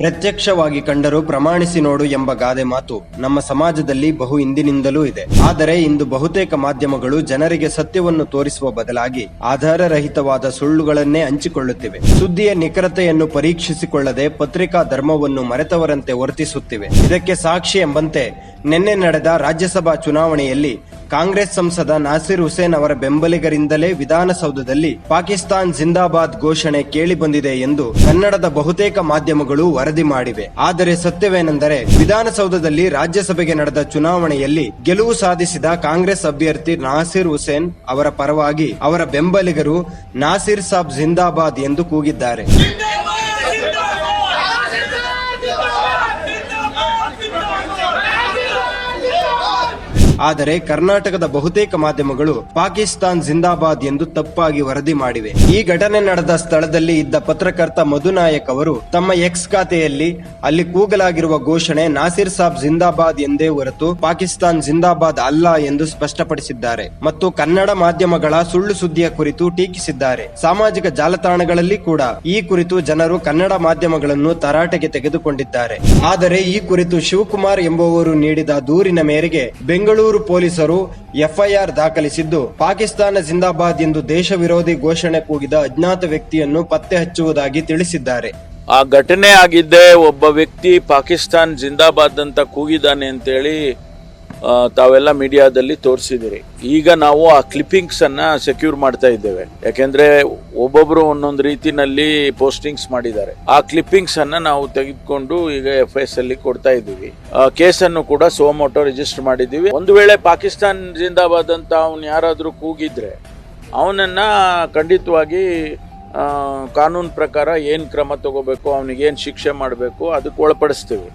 ಪ್ರತ್ಯಕ್ಷವಾಗಿ ಕಂಡರೂ ಪ್ರಮಾಣಿಸಿ ನೋಡು ಎಂಬ ಗಾದೆ ಮಾತು ನಮ್ಮ ಸಮಾಜದಲ್ಲಿ ಬಹು ಹಿಂದಿನಿಂದಲೂ ಇದೆ. ಆದರೆ ಇಂದು ಬಹುತೇಕ ಮಾಧ್ಯಮಗಳು ಜನರಿಗೆ ಸತ್ಯವನ್ನು ತೋರಿಸುವ ಬದಲಾಗಿ ಆಧಾರರಹಿತವಾದ ಸುಳ್ಳುಗಳನ್ನೇ ಹಂಚಿಕೊಳ್ಳುತ್ತಿವೆ. ಸುದ್ದಿಯ ನಿಖರತೆಯನ್ನು ಪರೀಕ್ಷಿಸಿಕೊಳ್ಳದೆ ಪತ್ರಿಕಾ ಧರ್ಮವನ್ನು ಮರೆತವರಂತೆ ವರ್ತಿಸುತ್ತಿವೆ. ಇದಕ್ಕೆ ಸಾಕ್ಷಿ ಎಂಬಂತೆ ನಿನ್ನೆ ನಡೆದ ರಾಜ್ಯಸಭಾ ಚುನಾವಣೆಯಲ್ಲಿ ಕಾಂಗ್ರೆಸ್ ಸಂಸದ ನಾಸಿರ್ ಹುಸೇನ್ ಅವರ ಬೆಂಬಲಿಗರಿಂದಲೇ ವಿಧಾನಸೌಧದಲ್ಲಿ ಪಾಕಿಸ್ತಾನ್ ಜಿಂದಾಬಾದ್ ಘೋಷಣೆ ಕೇಳಿಬಂದಿದೆ ಎಂದು ಕನ್ನಡದ ಬಹುತೇಕ ಮಾಧ್ಯಮಗಳು ವರದಿ ಮಾಡಿವೆ. ಆದರೆ ಸತ್ಯವೇನೆಂದರೆ, ವಿಧಾನಸೌಧದಲ್ಲಿ ರಾಜ್ಯಸಭೆಗೆ ನಡೆದ ಚುನಾವಣೆಯಲ್ಲಿ ಗೆಲುವು ಸಾಧಿಸಿದ ಕಾಂಗ್ರೆಸ್ ಅಭ್ಯರ್ಥಿ ನಾಸಿರ್ ಹುಸೇನ್ ಅವರ ಪರವಾಗಿ ಅವರ ಬೆಂಬಲಿಗರು ನಾಸಿರ್ ಸಾಬ್ ಜಿಂದಾಬಾದ್ ಎಂದು ಕೂಗಿದ್ದಾರೆ. ಆದರೆ ಕರ್ನಾಟಕದ ಬಹುತೇಕ ಮಾಧ್ಯಮಗಳು ಪಾಕಿಸ್ತಾನ್ ಜಿಂದಾಬಾದ್ ಎಂದು ತಪ್ಪಾಗಿ ವರದಿ ಮಾಡಿವೆ. ಈ ಘಟನೆ ನಡೆದ ಸ್ಥಳದಲ್ಲಿ ಇದ್ದ ಪತ್ರಕರ್ತ ಮಧುನಾಯಕ್ ಅವರು ತಮ್ಮ ಎಕ್ಸ್ ಖಾತೆಯಲ್ಲಿ ಅಲ್ಲಿ ಕೂಗಲಾಗಿರುವ ಘೋಷಣೆ ನಾಸಿರ್ ಸಾಬ್ ಜಿಂದಾಬಾದ್ ಎಂದೇ ಹೊರತು ಪಾಕಿಸ್ತಾನ್ ಜಿಂದಾಬಾದ್ ಅಲ್ಲ ಎಂದು ಸ್ಪಷ್ಟಪಡಿಸಿದ್ದಾರೆ ಮತ್ತು ಕನ್ನಡ ಮಾಧ್ಯಮಗಳ ಸುಳ್ಳು ಸುದ್ದಿಯ ಕುರಿತು ಟೀಕಿಸಿದ್ದಾರೆ. ಸಾಮಾಜಿಕ ಜಾಲತಾಣಗಳಲ್ಲಿ ಕೂಡ ಈ ಕುರಿತು ಜನರು ಕನ್ನಡ ಮಾಧ್ಯಮಗಳನ್ನು ತರಾಟೆಗೆ ತೆಗೆದುಕೊಂಡಿದ್ದಾರೆ. ಆದರೆ ಈ ಕುರಿತು ಶಿವಕುಮಾರ್ ಎಂಬುವರು ನೀಡಿದ ದೂರಿನ ಮೇರೆಗೆ ಬೆಂಗಳೂರು ಪೊಲೀಸರು ಎಫ್ಐಆರ್ ದಾಖಲಿಸಿದ್ದು. ಪಾಕಿಸ್ತಾನ ಜಿಂದಾಬಾದ್ ಎಂದು ದೇಶ ವಿರೋಧಿ ಘೋಷಣೆ ಕೂಗಿದ ಅಜ್ಞಾತ ವ್ಯಕ್ತಿಯನ್ನು ಪತ್ತೆ ಹಚ್ಚುವುದಾಗಿ ತಿಳಿಸಿದ್ದಾರೆ. ಆ ಘಟನೆ ಆಗಿದ್ದೇ ಒಬ್ಬ ವ್ಯಕ್ತಿ ಪಾಕಿಸ್ತಾನ್ ಜಿಂದಾಬಾದ್ ಅಂತ ಕೂಗಿದ್ದಾನೆ ಅಂತೇಳಿ ತಾವೆಲ್ಲ ಮೀಡಿಯಾದಲ್ಲಿ ತೋರಿಸಿದಿರಿ ಈಗ ನಾವು ಆ ಕ್ಲಿಪ್ಪಿಂಗ್ಸ್ ಅನ್ನ ಸೆಕ್ಯೂರ್ ಮಾಡ್ತಾ ಇದ್ದೇವೆ. ಯಾಕೆಂದ್ರೆ ಒಬ್ಬೊಬ್ಬರು ಒಂದೊಂದು ರೀತಿನಲ್ಲಿ ಪೋಸ್ಟಿಂಗ್ಸ್ ಮಾಡಿದ್ದಾರೆ. ಆ ಕ್ಲಿಪ್ಪಿಂಗ್ಸ್ ಅನ್ನ ನಾವು ತೆಗೆದುಕೊಂಡು ಈಗ ಎಫ್ ಎಸ್ ಅಲ್ಲಿ ಕೊಡ್ತಾ ಇದ್ದೀವಿ. ಕೇಸನ್ನು ಕೂಡ ಸೋಮೋಟೋ ರಿಜಿಸ್ಟರ್ ಮಾಡಿದ್ದೀವಿ. ಒಂದು ವೇಳೆ ಪಾಕಿಸ್ತಾನ್ ಜಿಂದಾಬಾದ್ ಅಂತ ಅವ್ನು ಯಾರಾದರೂ ಕೂಗಿದ್ರೆ, ಅವನನ್ನ ಖಂಡಿತವಾಗಿ ಕಾನೂನು ಪ್ರಕಾರ ಏನು ಕ್ರಮ ತಗೋಬೇಕು ಅವನಿಗೆ ಏನು ಶಿಕ್ಷೆ ಮಾಡಬೇಕು, ಅದಕ್ಕೆ ಒಳಪಡಿಸ್ತೀವಿ.